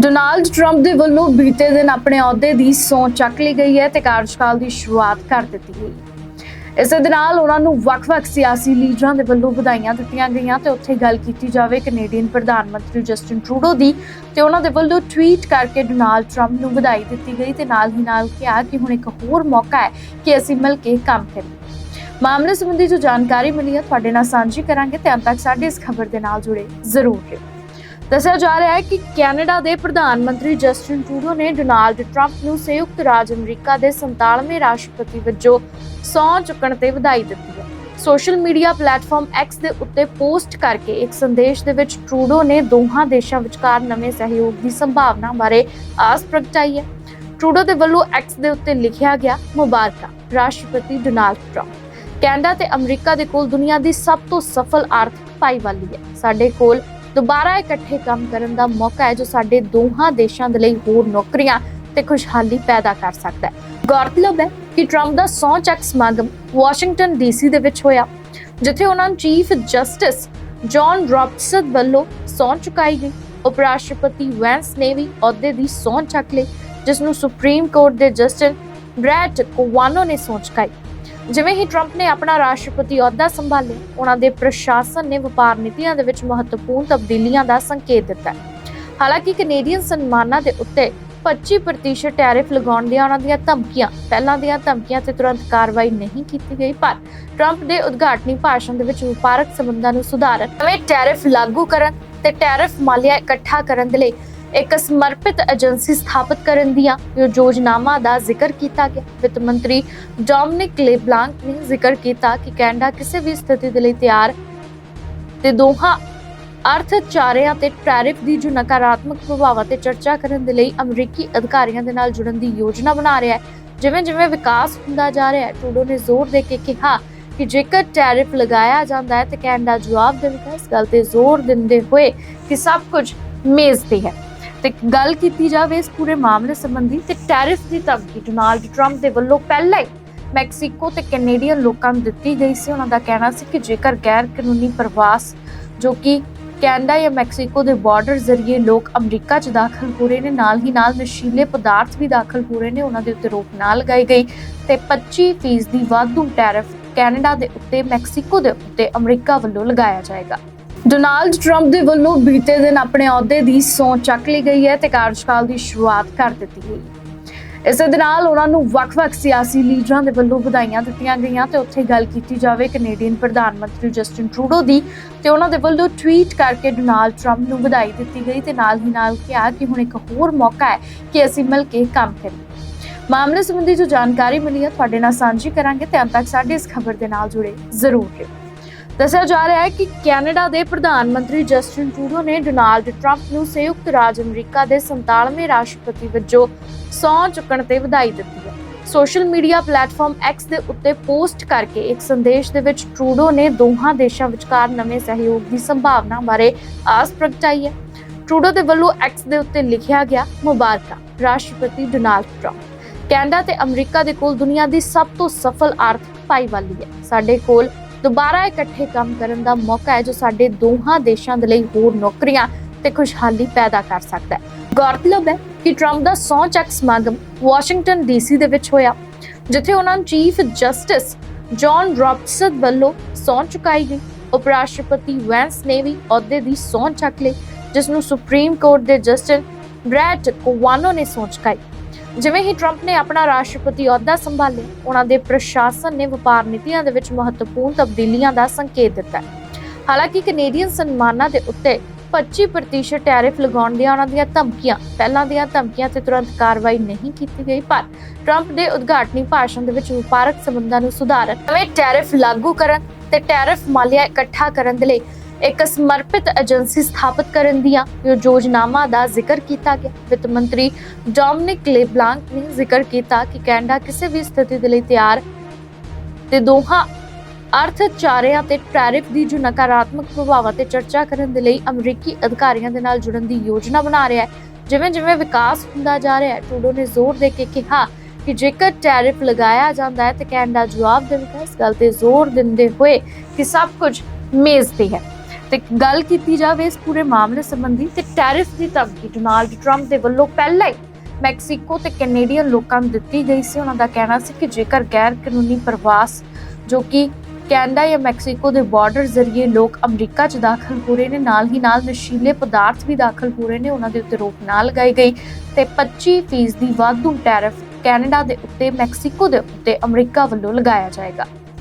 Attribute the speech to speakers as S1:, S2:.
S1: Donald Trump ਦੇ ਵੱਲੋਂ ਬੀਤੇ ਦਿਨ ਆਪਣੇ ਅਹੁਦੇ ਦੀ ਸਹੁੰ ਚੱਕ ਲਈ ਗਈ ਹੈ ਤੇ ਕਾਰਜਕਾਲ ਦੀ ਸ਼ੁਰੂਆਤ ਕਰ ਦਿੱਤੀ ਗਈ ਹੈ। ਇਸੇ ਦੇ ਨਾਲ ਉਹਨਾਂ ਨੂੰ ਵੱਖ-ਵੱਖ ਸਿਆਸੀ ਲੀਡਰਾਂ ਦੇ ਵੱਲੋਂ ਵਧਾਈਆਂ ਦਿੱਤੀਆਂ ਗਈਆਂ ਤੇ ਉੱਥੇ ਗੱਲ ਕੀਤੀ ਜਾਵੇ ਕੈਨੇਡੀਅਨ ਪ੍ਰਧਾਨ ਮੰਤਰੀ ਜਸਟਿਨ ਟਰੂਡੋ ਦੀ ਤੇ ਉਹਨਾਂ ਦੇ ਵੱਲੋਂ ਟਵੀਟ ਕਰਕੇ ਡੋਨਾਲਡ ਟਰੰਪ ਨੂੰ ਵਧਾਈ ਦਿੱਤੀ ਗਈ ਤੇ ਨਾਲ ਹੀ ਨਾਲ ਕਿਹਾ ਕਿ ਹੁਣ ਇੱਕ ਹੋਰ ਮੌਕਾ ਹੈ ਕਿ ਅਸੀਂ ਮਿਲ ਕੇ ਕੰਮ ਕਰੀਏ ਮਾਮਲੇ ਸੰਬੰਧੀ ਜੋ ਜਾਣਕਾਰੀ ਮਿਲੀ ਹੈ, ਤੁਹਾਡੇ ਨਾਲ ਸਾਂਝੀ ਕਰਾਂਗੇ ਤੇ ਅੰਤ ਤੱਕ ਸਾਡੇ ਇਸ ਖਬਰ ਦੇ ਨਾਲ ਜੁੜੇ ਜ਼ਰੂਰ ਰਹੋ ਦੱਸਿਆ ਜਾ ਰਿਹਾ ਹੈ ਕਿ ਕੈਨੇਡਾ ਦੇ ਪ੍ਰਧਾਨ ਮੰਤਰੀ ਜਸਟਿਨ ਟਰੂਡੋ ਨੇ ਡੋਨਾਲਡ ਟਰੰਪ ਨੂੰ ਸੰਯੁਕਤ ਰਾਜ ਅਮਰੀਕਾ ਦੇ 47ਵੇਂ ਰਾਸ਼ਟਰਪਤੀ ਵਜੋਂ ਸਹੁੰ ਚੁੱਕਣ ਤੇ ਵਧਾਈ ਦਿੱਤੀ ਹੈ। ਸੋਸ਼ਲ ਮੀਡੀਆ ਪਲੇਟਫਾਰਮ X ਦੇ ਉੱਤੇ ਪੋਸਟ ਕਰਕੇ ਇੱਕ ਸੰਦੇਸ਼ ਦੇ ਵਿੱਚ ਟਰੂਡੋ ਨੇ ਦੋਹਾਂ ਦੇਸ਼ਾਂ ਵਿਚਕਾਰ ਨਵੇਂ ਸਹਿਯੋਗ ਦੀ ਸੰਭਾਵਨਾ ਬਾਰੇ ਆਸ ਪ੍ਰਗਟਾਈ ਹੈ। ਟਰੂਡੋ ਦੇ ਵੱਲੋਂ X ਦੇ ਉੱਤੇ ਲਿਖਿਆ ਗਿਆ, ਮੁਬਾਰਕਾਂ, ਰਾਸ਼ਟਰਪਤੀ ਡੋਨਾਲਡ ਟਰੰਪ। ਕੈਨੇਡਾ ਤੇ ਅਮਰੀਕਾ ਦੇ ਕੋਲ ਦੁਨੀਆ ਦੀ ਸਭ ਤੋਂ ਸਫਲ ਆਰਥਿਕ ਭਾਈਵਾਲੀ ਹੈ। ਸਾਡੇ ਕੋਲ ਦੁਬਾਰਾ ਇਕੱਠੇ ਕੰਮ ਕਰਨ ਦਾ ਮੌਕਾ ਹੈ ਜੋ ਸਾਡੇ ਦੋਹਾਂ ਦੇਸ਼ਾਂ ਦੇ ਲਈ ਹੋਰ ਨੌਕਰੀਆਂ ਤੇ ਖੁਸ਼ਹਾਲੀ ਪੈਦਾ ਕਰ ਸਕਦਾ ਹੈ। ਗੌਰਤਲਬ ਹੈ ਕਿ ਟਰੰਪ ਦਾ ਸਹੁੰ ਚੱਕ ਸਮਾਗਮ ਵਾਸ਼ਿੰਗਟਨ ਡੀਸੀ ਦੇ ਵਿੱਚ ਹੋਇਆ, ਜਿੱਥੇ ਉਹਨਾਂ ਨੂੰ ਚੀਫ ਜਸਟਿਸ ਜੌਨ ਰਾਬਰਟਸਨ ਵੱਲੋਂ ਸਹੁੰ ਚੁਕਾਈ ਗਈ। ਉਪ ਰਾਸ਼ਟਰਪਤੀ ਵੈਂਸ ਨੇ ਵੀ ਅਹੁਦੇ ਦੀ ਸਹੁੰ ਚੱਕ ਲਈ, ਜਿਸ ਨੂੰ ਸੁਪਰੀਮ ਕੋਰਟ ਦੇ ਜਸਟਿਸ ਬ੍ਰੈਟ ਕੋਵਾਨੋ ਨੇ ਸਹੁੰ ਚੁਕਾਈ। ਜਿਵੇਂ ਹੀ ਟਰੰਪ ਨੇ ਆਪਣਾ ਰਾਸ਼ਟਰਪਤੀ ਅਹੁਦਾ ਸੰਭਾਲਿਆ ਉਹਨਾਂ ਦੇ ਪ੍ਰਸ਼ਾਸਨ ਨੇ ਵਪਾਰ ਨੀਤੀਆਂ ਦੇ ਵਿੱਚ ਮਹੱਤਵਪੂਰਨ ਤਬਦੀਲੀਆਂ ਦਾ ਸੰਕੇਤ ਦਿੱਤਾ ਹਾਲਾਂਕਿ ਕੈਨੇਡੀਅਨ ਸਨਮਾਨਾਂ ਦੇ ਉੱਤੇ 25% ਟੈਰਿਫ ਲਗਾਉਣ ਦੀਆਂ ਉਹਨਾਂ ਦੀਆਂ ਧਮਕੀਆਂ, ਪਹਿਲਾਂ ਦੀਆਂ ਧਮਕੀਆਂ ਤੇ ਤੁਰੰਤ ਕਾਰਵਾਈ ਨਹੀਂ ਕੀਤੀ ਗਈ, ਪਰ ਟਰੰਪ ਦੇ ਉਦਘਾਟਨੀ ਭਾਸ਼ਣ ਦੇ ਵਿੱਚ ਵਪਾਰਕ ਸੰਬੰਧਾਂ ਨੂੰ ਸੁਧਾਰਨ, ਨਵੇਂ ਟੈਰਿਫ ਲਾਗੂ ਕਰਨ ਤੇ ਟੈਰਿਫ ਮਾਲੀਆ ਇਕੱਠਾ ਕਰਨ ਦੇ ਲਈ ਇੱਕ ਸਮਰਪਿਤ ਏਜੰਸੀ ਸਥਾਪਿਤ ਕਰਨ ਦੀਆਂ ਯੋਜਨਾਵਾਂ ਦਾ ਜ਼ਿਕਰ ਕੀਤਾ ਗਿਆ। ਵਿੱਤ ਮੰਤਰੀ ਡੋਮਿਨਿਕ ਲੇਬਲਾਂਕ ਨੇ ਜ਼ਿਕਰ ਕੀਤਾ ਕਿ ਕੈਨੇਡਾ ਕਿਸੇ ਵੀ ਸਥਿਤੀ ਦੇ ਲਈ ਤਿਆਰ ਤੇ ਦੋਹਾਂ ਅਰਥਚਾਰਿਆਂ ਤੇ ਟੈਰਿਫ ਦੀ ਜੋ ਨਕਾਰਾਤਮਕ ਪ੍ਰਭਾਵਾਂ ਤੇ ਚਰਚਾ ਕਰਨ ਦੇ ਲਈ ਅਮਰੀਕੀ ਅਧਿਕਾਰੀਆਂ ਦੇ ਨਾਲ ਜੁੜਨ ਦੀ ਯੋਜਨਾ ਬਣਾ ਰਿਹਾ ਹੈ। ਜਿਵੇਂ ਜਿਵੇਂ ਵਿਕਾਸ ਹੁੰਦਾ ਜਾ ਰਿਹਾ ਹੈ, ਟਰੂਡੋ ਨੇ ਜ਼ੋਰ ਦੇ ਕੇ ਕਿਹਾ ਕਿ ਜੇਕਰ ਟੈਰਿਫ ਲਗਾਇਆ ਜਾਂਦਾ ਹੈ ਤਾਂ ਕੈਨੇਡਾ ਜਵਾਬ ਦੇਵੇਗਾ। ਇਸ ਗੱਲ ਤੇ ਜ਼ੋਰ ਦਿੰਦੇ ਹੋਏ ਕਿ ਸਭ ਕੁਝ ਮੇਜ਼ ਤੇ ਹੈ। ਤੇ ਗੱਲ ਕੀਤੀ ਜਾਵੇ ਇਸ ਪੂਰੇ ਮਾਮਲੇ ਸੰਬੰਧੀ ਤੇ ਟੈਰਿਫ ਦੀ ਧਮਕੀ, ਡੋਨਾਲਡ ਟਰੰਪ ਦੇ ਵੱਲੋਂ ਪਹਿਲਾਂ ਹੀ ਮੈਕਸੀਕੋ ਤੇ ਕੈਨੇਡੀਅਨ ਲੋਕਾਂ ਨੂੰ ਦਿੱਤੀ ਗਈ ਸੀ। ਉਹਨਾਂ ਦਾ ਕਹਿਣਾ ਸੀ ਕਿ ਜੇਕਰ ਗੈਰ ਕਾਨੂੰਨੀ ਪ੍ਰਵਾਸ ਜੋ ਕਿ ਕੈਨੇਡਾ ਜਾਂ ਮੈਕਸੀਕੋ ਦੇ ਬਾਰਡਰ ਜ਼ਰੀਏ ਲੋਕ ਅਮਰੀਕਾ 'ਚ ਦਾਖਲ ਹੋ ਰਹੇ ਨੇ, ਨਾਲ ਹੀ ਨਾਲ ਨਸ਼ੀਲੇ ਪਦਾਰਥ ਵੀ ਦਾਖਲ ਹੋ ਰਹੇ ਨੇ, ਉਹਨਾਂ ਦੇ ਉੱਤੇ ਰੋਕ ਨਾ ਲਗਾਈ ਗਈ ਤੇ 25% ਦੀ ਵਾਧੂ ਟੈਰਿਫ ਕੈਨੇਡਾ ਦੇ ਉੱਤੇ, ਮੈਕਸੀਕੋ ਦੇ ਉੱਤੇ ਅਮਰੀਕਾ ਵੱਲੋਂ ਲਗਾਇਆ ਜਾਏਗਾ। ਡੋਨਾਲਡ ਟਰੰਪ ਦੇ ਵੱਲੋਂ ਬੀਤੇ ਦਿਨ ਆਪਣੇ ਅਹੁਦੇ ਦੀ ਸਹੁੰ ਚੱਕ ਲਈ ਗਈ ਹੈ ਤੇ ਕਾਰਜਕਾਲ ਦੀ ਸ਼ੁਰੂਆਤ ਕਰ ਦਿੱਤੀ ਗਈ ਇਸੇ ਦੇ ਨਾਲ ਉਹਨਾਂ ਨੂੰ ਵੱਖ-ਵੱਖ ਸਿਆਸੀ ਲੀਡਰਾਂ ਦੇ ਵੱਲੋਂ ਵਧਾਈਆਂ ਦਿੱਤੀਆਂ ਗਈਆਂ ਤੇ ਉੱਥੇ ਗੱਲ ਕੀਤੀ ਜਾਵੇ ਕੈਨੇਡੀਅਨ ਪ੍ਰਧਾਨ ਮੰਤਰੀ ਜਸਟਿਨ ਟਰੂਡੋ ਦੀ ਤੇ ਉਹਨਾਂ ਦੇ ਵੱਲੋਂ ਟਵੀਟ ਕਰਕੇ ਡੋਨਾਲਡ ਟਰੰਪ ਨੂੰ ਵਧਾਈ ਦਿੱਤੀ ਗਈ ਤੇ ਨਾਲ ਹੀ ਨਾਲ ਕਿਹਾ ਕਿ ਹੁਣ ਇੱਕ ਹੋਰ ਮੌਕਾ ਹੈ ਕਿ ਅਸੀਂ ਮਿਲ ਕੇ ਕੰਮ ਕਰੀਏ। ਮਾਮਲੇ ਸੰਬੰਧੀ ਜੋ ਜਾਣਕਾਰੀ ਮਿਲੀ ਹੈ, ਤੁਹਾਡੇ ਨਾਲ ਸਾਂਝੀ ਕਰਾਂਗੇ ਤੇ ਅੰਤ ਤੱਕ ਸਾਡੇ ਇਸ ਖਬਰ ਦੇ ਨਾਲ ਜੁੜੇ ਜ਼ਰੂਰ ਰਹੋ। ਦੱਸਿਆ ਜਾ ਰਿਹਾ ਹੈ ਕਿ ਕੈਨੇਡਾ ਦੇ ਪ੍ਰਧਾਨ ਮੰਤਰੀ ਜਸਟਿਨ ਟਰੂਡੋ ਨੇ ਡੋਨਾਲਡ ਟਰੰਪ ਨੂੰ ਸੰਯੁਕਤ ਰਾਜ ਅਮਰੀਕਾ ਦੇ 47ਵੇਂ ਰਾਸ਼ਟਰਪਤੀ ਵਜੋਂ ਸਹੁੰ ਚੁੱਕਣ ਤੇ ਵਧਾਈ ਦਿੱਤੀ ਹੈ। ਸੋਸ਼ਲ ਮੀਡੀਆ ਪਲੇਟਫਾਰਮ X ਦੇ ਉੱਤੇ ਪੋਸਟ ਕਰਕੇ ਇੱਕ ਸੰਦੇਸ਼ ਦੇ ਵਿੱਚ ਟਰੂਡੋ ਨੇ ਦੋਹਾਂ ਦੇਸ਼ਾਂ ਵਿਚਕਾਰ ਨਵੇਂ ਸਹਿਯੋਗ ਦੀ ਸੰਭਾਵਨਾ ਬਾਰੇ ਆਸ ਪ੍ਰਗਟਾਈ ਹੈ। ਟਰੂਡੋ ਦੇ ਵੱਲੋਂ X ਦੇ ਉੱਤੇ ਲਿਖਿਆ ਗਿਆ, ਮੁਬਾਰਕਾਂ, ਰਾਸ਼ਟਰਪਤੀ ਡੋਨਾਲਡ ਟਰੰਪ। ਕੈਨੇਡਾ ਤੇ ਅਮਰੀਕਾ ਦੇ ਕੋਲ ਦੁਨੀਆ ਦੀ ਸਭ ਤੋਂ ਸਫਲ ਆਰਥਿਕ ਭਾਈਵਾਲੀ ਹੈ। ਸਾਡੇ ਕੋਲ ਦੁਬਾਰਾ ਇਕੱਠੇ ਕੰਮ ਕਰਨ ਦਾ ਮੌਕਾ ਹੈ ਜੋ ਸਾਡੇ ਦੋਹਾਂ ਦੇਸ਼ਾਂ ਦੇ ਲਈ ਹੋਰ ਨੌਕਰੀਆਂ ਤੇ ਖੁਸ਼ਹਾਲੀ ਪੈਦਾ ਕਰ ਸਕਦਾ ਹੈ। ਗੌਰਤਲਬ ਹੈ ਕਿ ਟਰੰਪ ਦਾ ਸਹੁੰ ਚੱਕ ਸਮਾਗਮ ਵਾਸ਼ਿੰਗਟਨ ਡੀਸੀ ਦੇ ਵਿੱਚ ਹੋਇਆ, ਜਿੱਥੇ ਉਹਨਾਂ ਨੂੰ ਚੀਫ ਜਸਟਿਸ ਜੌਨ ਰਾਬਰਟਸਨ ਵੱਲੋਂ ਸਹੁੰ ਚੁਕਾਈ ਗਈ। ਉਪ ਰਾਸ਼ਟਰਪਤੀ ਵੈਂਸ ਨੇ ਵੀ ਅਹੁਦੇ ਦੀ ਸਹੁੰ ਚੱਕ ਲਈ, ਜਿਸ ਨੂੰ ਸੁਪਰੀਮ ਕੋਰਟ ਦੇ ਜਸਟਿਸ ਬ੍ਰੈਟ ਕੋਵਾਨੋ ਨੇ ਸਹੁੰ ਚੁਕਾਈ। ਜਿਵੇਂ ਹੀ ਟਰੰਪ ਨੇ ਆਪਣਾ ਰਾਸ਼ਟਰਪਤੀ ਅਹੁਦਾ ਸੰਭਾਲਿਆ, ਉਹਨਾਂ ਦੇ ਪ੍ਰਸ਼ਾਸਨ ਨੇ ਵਪਾਰ ਨੀਤੀਆਂ ਦੇ ਵਿੱਚ ਮਹੱਤਵਪੂਰਨ ਤਬਦੀਲੀਆਂ ਦਾ ਸੰਕੇਤ ਦਿੱਤਾ ਹਾਲਾਂਕਿ ਕੈਨੇਡੀਅਨ ਸਨਮਾਨਾਂ ਦੇ ਉੱਤੇ 25% ਟੈਰਿਫ ਲਗਾਉਣ ਦੀਆਂ ਉਹਨਾਂ ਦੀਆਂ ਧਮਕੀਆਂ, ਪਹਿਲਾਂ ਦੀਆਂ ਧਮਕੀਆਂ ਤੇ ਤੁਰੰਤ ਕਾਰਵਾਈ ਨਹੀਂ ਕੀਤੀ ਗਈ, ਪਰ ਟਰੰਪ ਦੇ ਉਦਘਾਟਨੀ ਭਾਸ਼ਣ ਦੇ ਵਿੱਚ ਵਪਾਰਕ ਸੰਬੰਧਾਂ ਨੂੰ ਸੁਧਾਰਨ, ਨਵੇਂ ਟੈਰਿਫ ਲਾਗੂ ਕਰਨ ਤੇ ਟੈਰਿਫ ਮਾਲੀਆ ਇਕੱਠਾ ਕਰਨ ਦੇ ਲਈ ਇੱਕ ਸਮਰਪਿਤ ਏਜੰਸੀ ਸਥਾਪਿਤ ਕਰਨ ਦੀਆਂ ਯੋਜਨਾਵਾਂ ਦਾ ਜ਼ਿਕਰ ਕੀਤਾ ਗਿਆ। ਵਿੱਤ ਮੰਤਰੀ ਡੋਮਿਨਿਕ ਲੇਬਲਾਂਕ ਨੇ ਜ਼ਿਕਰ ਕੀਤਾ ਕਿ ਕੈਨੇਡਾ ਕਿਸੇ ਵੀ ਸਥਿਤੀ ਦੇ ਲਈ ਤਿਆਰ ਤੇ ਦੋਹਾਂ ਅਰਥਚਾਰਿਆਂ ਤੇ ਟੈਰਿਫ ਦੀ ਜੋ ਨਕਾਰਾਤਮਕ ਪ੍ਰਭਾਵਾਂ ਤੇ ਚਰਚਾ ਕਰਨ ਦੇ ਲਈ ਅਮਰੀਕੀ ਅਧਿਕਾਰੀਆਂ ਦੇ ਨਾਲ ਜੁੜਨ ਦੀ ਯੋਜਨਾ ਬਣਾ ਰਿਹਾ ਹੈ। ਜਿਵੇਂ ਜਿਵੇਂ ਵਿਕਾਸ ਹੁੰਦਾ ਜਾ ਰਿਹਾ ਹੈ, ਟਰੂਡੋ ਨੇ ਜ਼ੋਰ ਦੇ ਕੇ ਕਿਹਾ ਕਿ ਜੇਕਰ ਟੈਰਿਫ ਲਗਾਇਆ ਜਾਂਦਾ ਹੈ ਤਾਂ ਕੈਨੇਡਾ ਜਵਾਬ ਦੇਵੇਗਾ। ਇਸ ਗੱਲ ਤੇ ਜ਼ੋਰ ਦਿੰਦੇ ਹੋਏ ਕਿ ਸਭ ਕੁਝ ਮੇਜ਼ ਤੇ ਹੈ। ਤੇ ਗੱਲ ਕੀਤੀ ਜਾਵੇ ਇਸ ਪੂਰੇ ਮਾਮਲੇ ਸੰਬੰਧੀ ਤੇ ਟੈਰਿਫ ਦੀ ਧਮਕੀ ਡੋਨਾਲਡ ਟਰੰਪ ਦੇ ਵੱਲੋਂ ਪਹਿਲਾਂ ਹੀ ਮੈਕਸੀਕੋ ਤੇ ਕੈਨੇਡੀਅਨ ਲੋਕਾਂ ਨੂੰ ਦਿੱਤੀ ਗਈ ਸੀ। ਉਹਨਾਂ ਦਾ ਕਹਿਣਾ ਸੀ ਕਿ ਜੇਕਰ ਗੈਰ ਕਾਨੂੰਨੀ ਪ੍ਰਵਾਸ ਜੋ ਕਿ ਕੈਨੇਡਾ ਜਾਂ ਮੈਕਸੀਕੋ ਦੇ ਬਾਰਡਰ ਜ਼ਰੀਏ ਲੋਕ ਅਮਰੀਕਾ 'ਚ ਦਾਖਲ ਹੋ ਰਹੇ ਨੇ, ਨਾਲ ਹੀ ਨਾਲ ਨਸ਼ੀਲੇ ਪਦਾਰਥ ਵੀ ਦਾਖਲ ਹੋ ਰਹੇ ਨੇ, ਉਹਨਾਂ ਦੇ ਉੱਤੇ ਰੋਕ ਨਾ ਲਗਾਈ ਗਈ ਤੇ 25% ਦੀ ਵਾਧੂ ਟੈਰਿਫ ਕੈਨੇਡਾ ਦੇ ਉੱਤੇ, ਮੈਕਸੀਕੋ ਦੇ ਉੱਤੇ ਅਮਰੀਕਾ ਵੱਲੋਂ ਲਗਾਇਆ ਜਾਏਗਾ।